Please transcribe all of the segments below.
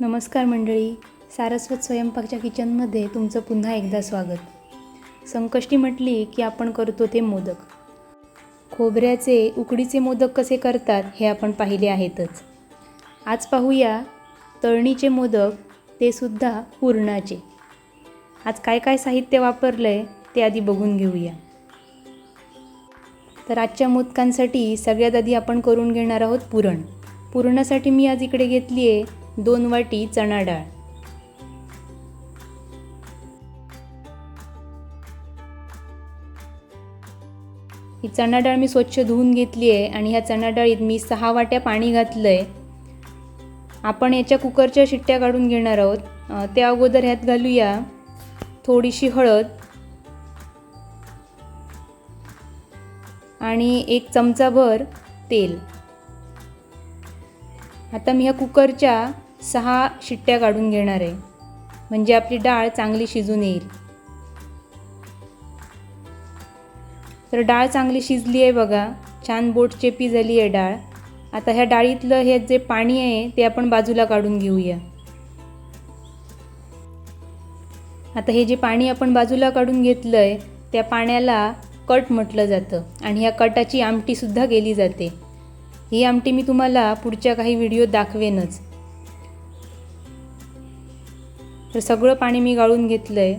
नमस्कार मंडळी सारस्वत स्वयंपाकच्या किचनमध्ये तुमचं पुन्हा एकदा स्वागत. संकष्टी म्हटली की आपण करतो ते मोदक. खोबऱ्याचे उकडीचे मोदक कसे करतात हे आपण पाहिले आहेतच. आज पाहूया तळणीचे मोदक ते सुद्धा पुरणाचे आज काय काय साहित्य वापरलं आहे ते आधी बघून घेऊया. तर आजच्या मोदकांसाठी सगळ्यात आधी आपण करून घेणार आहोत पुरण. पुरणासाठी मी आज इकडे घेतली आहे दोन वाटी चणा डाळ. ही चणा डाळ मी स्वच्छ धुवून घेतली आहे आणि ह्या चणा डाळीत मी सहा वाट्या पाणी घातलं आहे आपण याच्या कुकरच्या शिट्ट्या काढून घेणार आहोत. त्या अगोदर ह्यात घालूया थोडीशी हळद. आणि एक चमचाभर तेल. आता मी ह्या कुकरच्या सहा शिट्ट्या काढून घेणार आहे. म्हणजे आपली डाळ चांगली शिजून येईल. तर डाळ चांगली शिजली आहे बघा. छान बोट चेपी झाली आहे डाळ. आता ह्या डाळीतलं हे जे पाणी आहे ते आपण बाजूला काढून घेऊया. आता हे जे पाणी आपण बाजूला काढून घेतलं आहे त्या पाण्याला कट म्हटलं जातं आणि ह्या कटाची आमटीसुद्धा केली जाते. ही आमटी मी तुम्हाला पुढच्या काही व्हिडिओ दाखवेनच. तर सगळं पाणी मी गाळून घेतलं आहे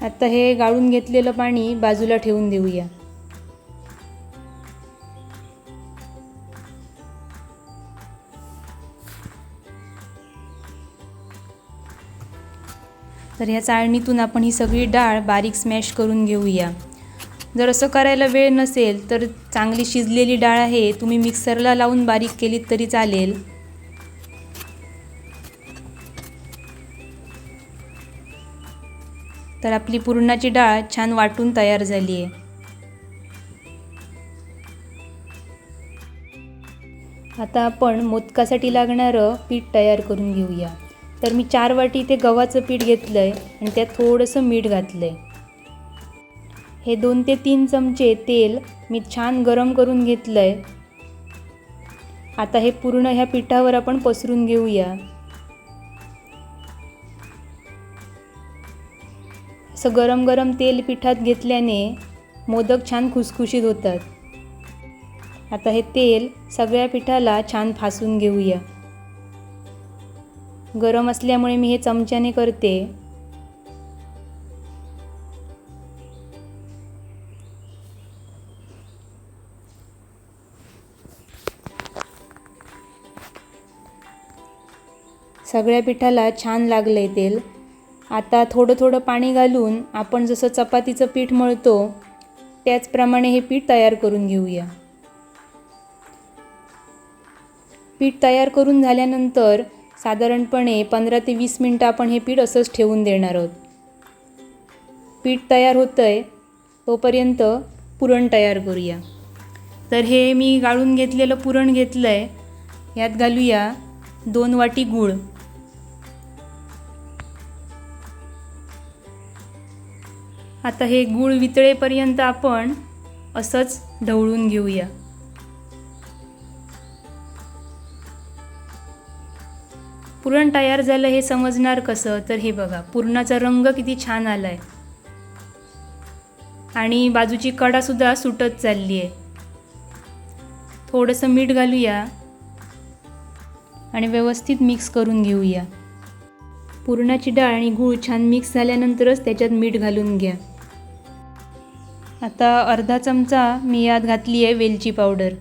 आता हे गाळून घेतलेलं पाणी बाजूला ठेवून देऊया. तर ह्या चाळणीतून आपण ही सगळी डाळ बारीक स्मॅश करून घेऊया. जर असं करायला वेळ नसेल तर चांगली शिजलेली डाळ आहे तुम्ही मिक्सरला लावून बारीक केलीत तरी चालेल. तर आपली पुरणाची डाळ छान वाटून तयार झाली आहे. आता आपण मोदकासाठी लागणारं पीठ तयार करून घेऊया. तर मी चार वाटी ते गव्हाचं पीठ घेतलं आहे आणि त्यात थोडंसं मीठ घातलं आहे हे दोन ते तीन चमचे तेल मी छान गरम करून घेतलं आहे आता हे पूर्ण ह्या पिठावर आपण पसरून घेऊया. असं गरम गरम तेल पिठात घेतल्याने मोदक छान खुसखुशीत होतात. आता हे तेल सगळ्या पिठाला छान फासून घेऊया. गरम असल्यामुळे मी हे चमच्याने करते. सगळ्या पिठाला छान लागलं आहे तेल. आता थोडं थोडं पाणी घालून आपण जसं चपातीचं पीठ मळतो त्याचप्रमाणे हे पीठ तयार करून घेऊया. पीठ तयार करून झाल्यानंतर साधारणपणे पंधरा ते वीस मिनटं आपण हे पीठ असंच ठेवून देणार आहोत. पीठ तयार होतं आहे तोपर्यंत पुरण तयार करूया. तर हे मी गाळून घेतलेलं पुरण घेतलं आहे यात घालूया दोन वाटी गूळ. आता हे गूळ वितळेपर्यंत आपण असंच ढवळून घेऊया. पुरण तयार झालं हे समजणार कसं? तर हे बघा पुरणाचा रंग किती छान आला आहे आणि बाजूची कडासुद्धा सुटत चालली आहे थोडंसं मीठ घालूया आणि व्यवस्थित मिक्स करून घेऊया. पुरणाची डाळ आणि गूळ छान मिक्स झाल्यानंतरच त्याच्यात मीठ घालून घ्या. आता अर्धा चमचा मी यात घातली आहे वेलची पावडर.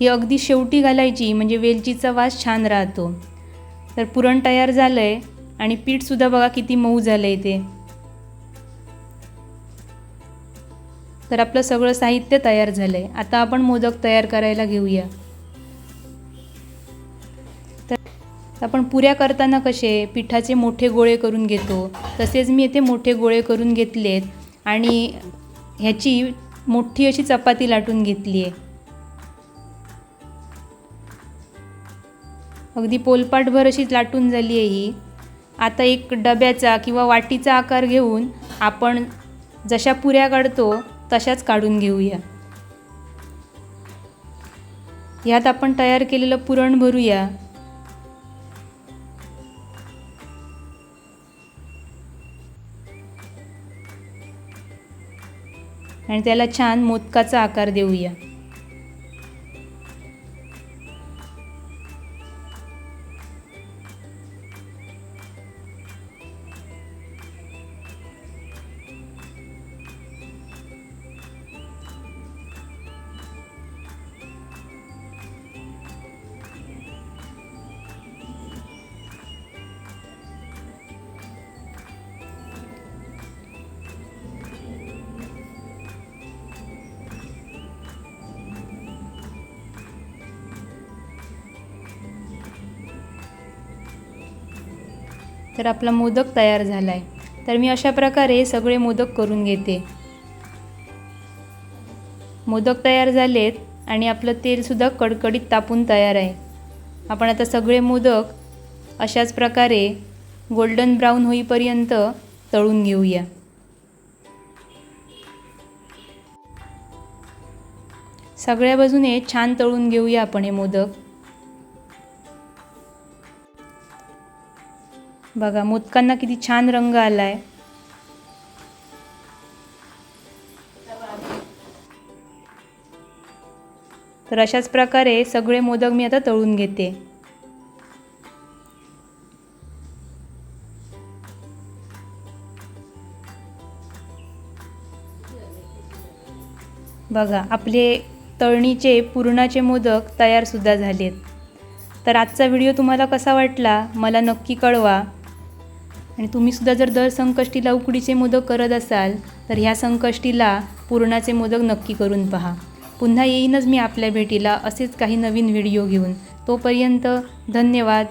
ही अगदी शेवटी घालायची म्हणजे वेलचीचा वास छान राहतो. तर पुरण तयार झालं आहे आणि पीठसुद्धा बघा किती मऊ झालं आहे ते. तर आपलं सगळं साहित्य तयार झालं आहे आता आपण मोदक तयार करायला घेऊया. तर आपण पुऱ्या करताना कसे पिठाचे मोठे गोळे करून घेतो तसेच मी येथे मोठे गोळे करून घेतले आहेत आणि ह्याची मोठी अशी चपाती लाटून घेतली आहे अगदी पोलपाटभर अशी लाटून झाली आहे ही. आता एक डब्याचा किंवा वाटीचा आकार घेऊन आपण जशा पुऱ्या काढतो तशाच काढून घेऊया. ह्यात आपण तयार केलेलं पुरण भरूया. आणि त्याला छान मोदकाचा आकार देऊया. तर आपला मोदक तयार झाला आहे तर मी अशा प्रकारे सगळे मोदक करून घेते. मोदक तयार झालेत आणि आपलं तेलसुद्धा कडकडीत तापून तयार आहे. आपण आता सगळे मोदक अशाच प्रकारे गोल्डन ब्राऊन होईपर्यंत तळून घेऊया. सगळ्या बाजूने छान तळून घेऊया आपण हे मोदक. बघा मोदकांना किती छान रंग आलाय. तर अशाच प्रकारे सगळे मोदक मी आता तळून घेते. बघा आपले तळणीचे पुरणाचे मोदक तयारसुद्धा झालेत. तर आजचा व्हिडिओ तुम्हाला कसा वाटला मला नक्की कळवा. आणि तुम्हीसुद्धा जर दर संकष्टीला उकडीचे मोदक करत असाल तर ह्या संकष्टीला पुरणाचे मोदक नक्की करून पहा. पुन्हा येईनच मी आपल्या भेटीला असेच काही नवीन व्हिडिओ घेऊन. तोपर्यंत धन्यवाद.